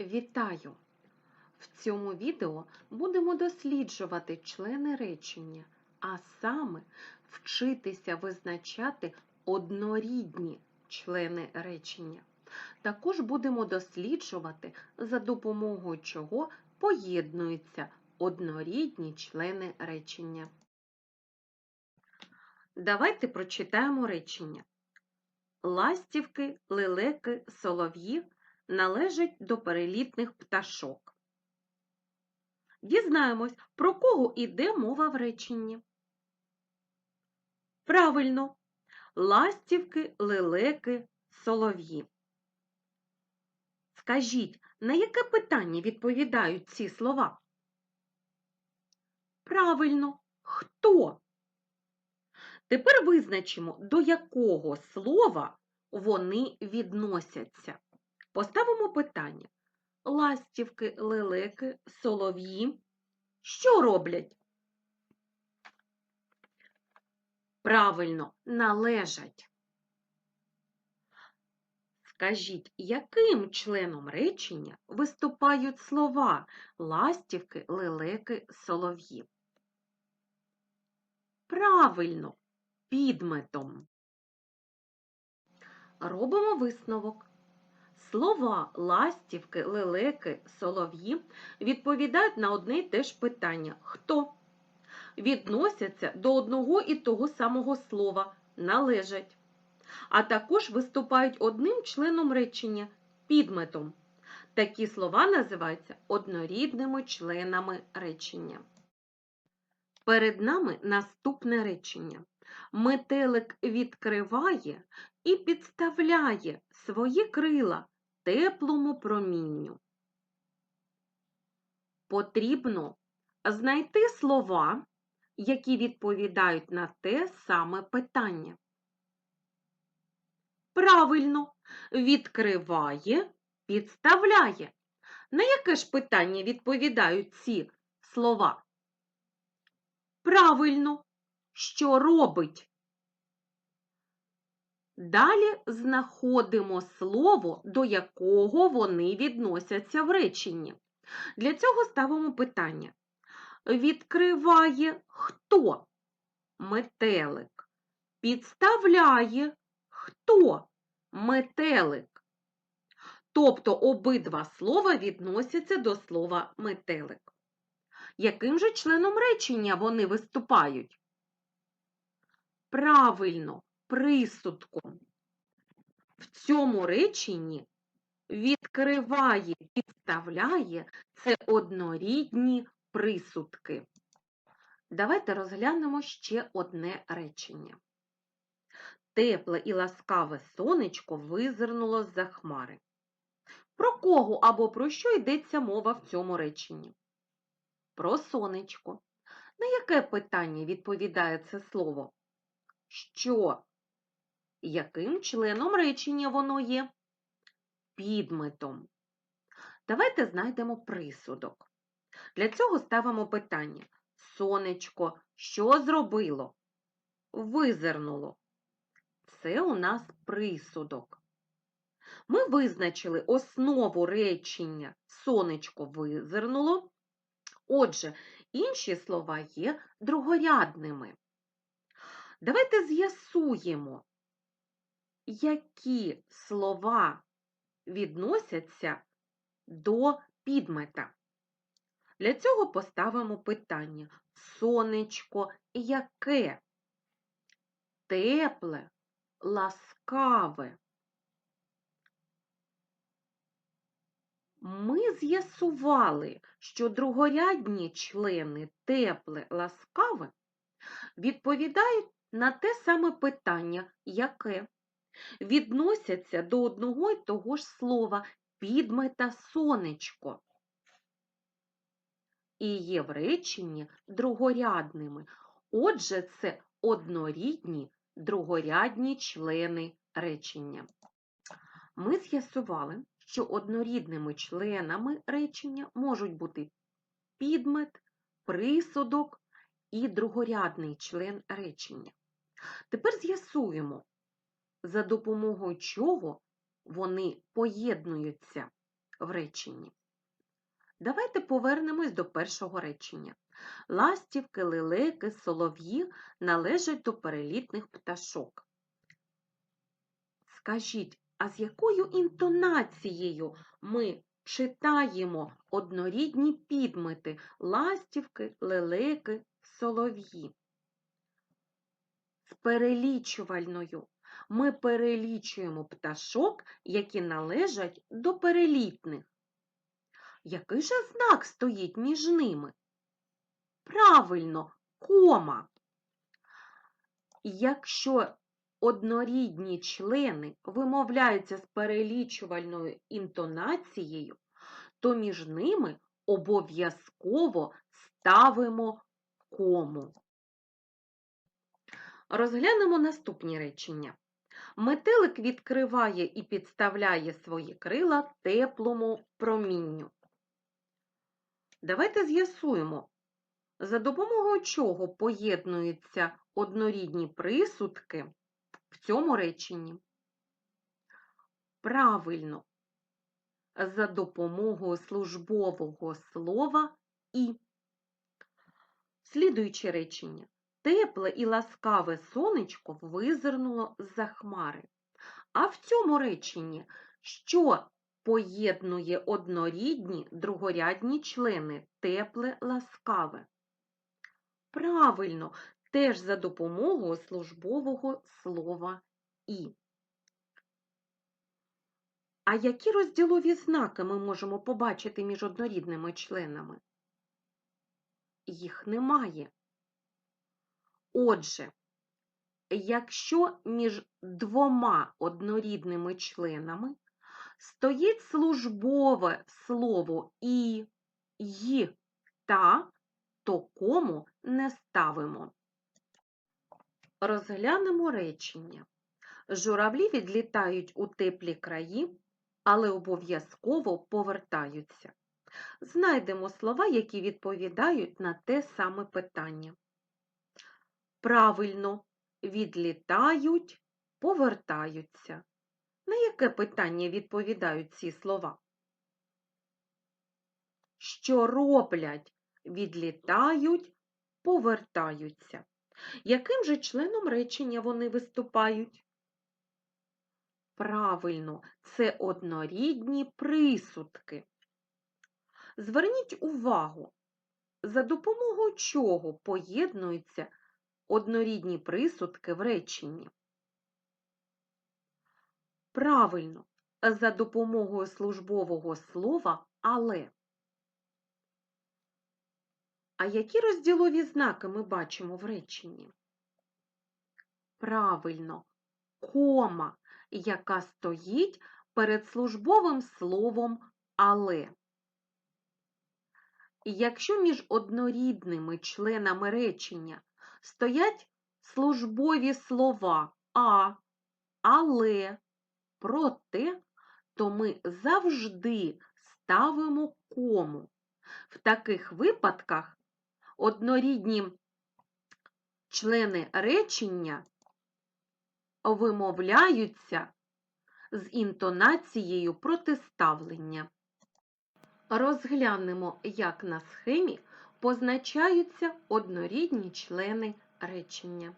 Вітаю! В цьому відео будемо досліджувати члени речення, а саме вчитися визначати однорідні члени речення. Також будемо досліджувати, за допомогою чого поєднуються однорідні члени речення. Давайте прочитаємо речення. Ластівки, лелеки, солов'ї належать до перелітних пташок. Дізнаємось, про кого іде мова в реченні. Правильно, ластівки, лелеки, солов'ї. Скажіть, на яке питання відповідають ці слова? Правильно, хто? Тепер визначимо, до якого слова вони відносяться. Поставимо питання. Ластівки, лелеки, солов'ї. Що роблять? Правильно, належать. Скажіть, яким членом речення виступають слова ластівки, лелеки, солов'ї? Правильно, підметом. Робимо висновок. Слова ластівки, лелеки, солов'ї відповідають на одне й те ж питання хто? Відносяться до одного і того самого слова належать, а також виступають одним членом речення підметом. Такі слова називаються однорідними членами речення. Перед нами наступне речення. Метелик відкриває і підставляє свої крила теплому промінню. Потрібно знайти слова, які відповідають на те саме питання. Правильно, відкриває, підставляє. На яке ж питання відповідають ці слова? Правильно, що робить? Далі знаходимо слово, до якого вони відносяться в реченні. Для цього ставимо питання. Відкриває хто? Метелик. Підставляє хто? Метелик. Тобто обидва слова відносяться до слова метелик. Яким же членом речення вони виступають? Правильно, присудком. В цьому реченні відкриває, підставляє це однорідні присудки. Давайте розглянемо ще одне речення. Тепле і ласкаве сонечко визирнуло з-за хмари. Про кого або про що йдеться мова в цьому реченні? Про сонечко. На яке питання відповідає це слово? Що? Яким членом речення воно є? Підметом. Давайте знайдемо присудок. Для цього ставимо питання. Сонечко, що зробило? Визирнуло. Це у нас присудок. Ми визначили основу речення сонечко визирнуло. Отже, інші слова є другорядними. Давайте з'ясуємо, які слова відносяться до підмета. Для цього поставимо питання сонечко яке? Тепле, ласкаве. Ми з'ясували, що другорядні члени тепле, ласкаве відповідають на те саме питання, яке відносяться до одного й того ж слова підмета сонечко. І є в реченні другорядними. Отже, це однорідні другорядні члени речення. Ми з'ясували, що однорідними членами речення можуть бути підмет, присудок і другорядний член речення. Тепер з'ясуємо, за допомогою чого вони поєднуються в реченні. Давайте повернемось до першого речення. Ластівки, лелеки, солов'ї належать до перелітних пташок. Скажіть, а з якою інтонацією ми читаємо однорідні підмети ластівки, лелеки, солов'ї? З перелічувальною. Ми перелічуємо пташок, які належать до перелітних. Який же знак стоїть між ними? Правильно, кома. Якщо однорідні члени вимовляються з перелічувальною інтонацією, то між ними обов'язково ставимо кому. Розглянемо наступні речення. Метелик відкриває і підставляє свої крила теплому промінню. Давайте з'ясуємо, за допомогою чого поєднуються однорідні присудки в цьому реченні. Правильно, за допомогою службового слова і. Слідуюче речення. Тепле і ласкаве сонечко визирнуло з-за хмари. А в цьому реченні що поєднує однорідні другорядні члени тепле ласкаве? Правильно, теж за допомогою службового слова і. А які розділові знаки ми можемо побачити між однорідними членами? Їх немає. Отже, якщо між двома однорідними членами стоїть службове слово і, й, та, то кому не ставимо. Розглянемо речення. Журавлі відлітають у теплі краї, але обов'язково повертаються. Знайдемо слова, які відповідають на те саме питання. Правильно, відлітають, повертаються. На яке питання відповідають ці слова? Що роблять? Відлітають, повертаються. Яким же членом речення вони виступають? Правильно, це однорідні присудки. Зверніть увагу, за допомогою чого поєднуються однорідні присудки в реченні. Правильно, за допомогою службового слова але. А які розділові знаки ми бачимо в реченні? Правильно, кома, яка стоїть перед службовим словом але. Якщо між однорідними членами речення стоять службові слова а, але, проте, то ми завжди ставимо кому. В таких випадках однорідні члени речення вимовляються з інтонацією протиставлення. Розглянемо, як на схемі позначаються однорідні члени речення.